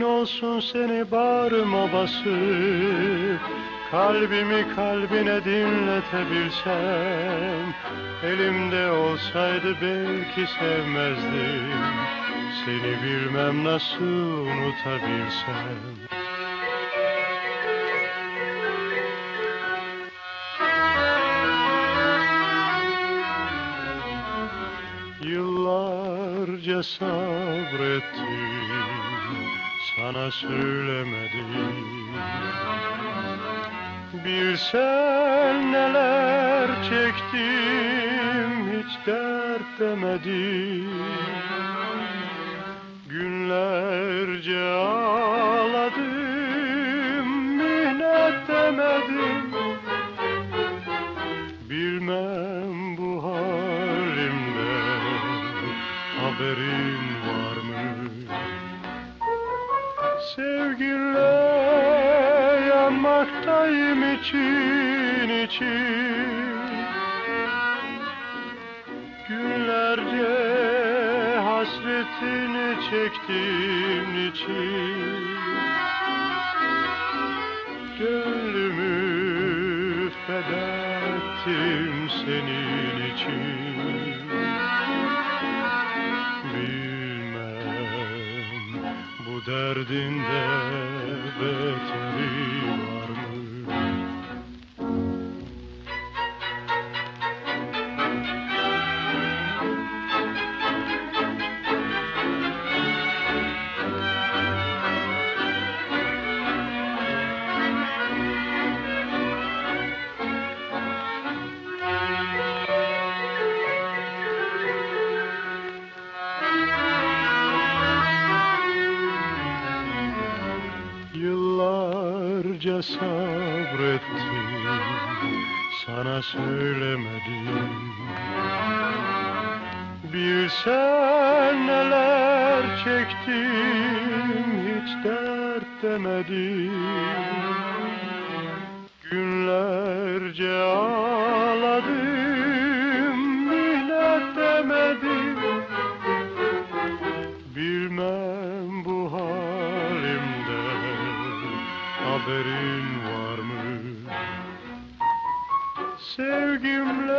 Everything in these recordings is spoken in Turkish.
olsun seni bağrıma basıp Kalbimi kalbine dinletebilsem Elimde olsaydı belki sevmezdim. Seni bilmem nasıl unutabilsem. Yıllarca sabrettim Sana söylemedim. Bilsen neler çektim Hiç dert demedim. Günlerce ağladım Minnet demedim. Bilmem bu halimden haberin Sevginle yanmaktayım için için. Günlerce hasretini çektiğim için. Gönlümü feda ettim senin için. Bu derdinde beteri Yıllarca sabrettim Sana söylemedim. Bilsen neler çektim Hiç dert demedim. Günlerce haberin var mı? Sevgimle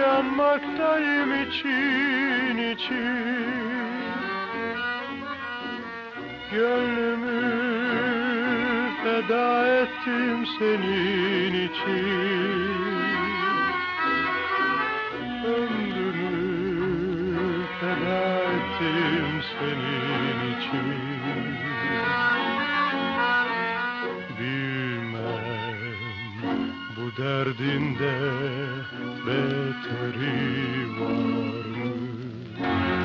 yanmaktayım için için Gönlümü feda ettim senin için Ömrümü feda ettim senin Bu derdinde beteri var mı?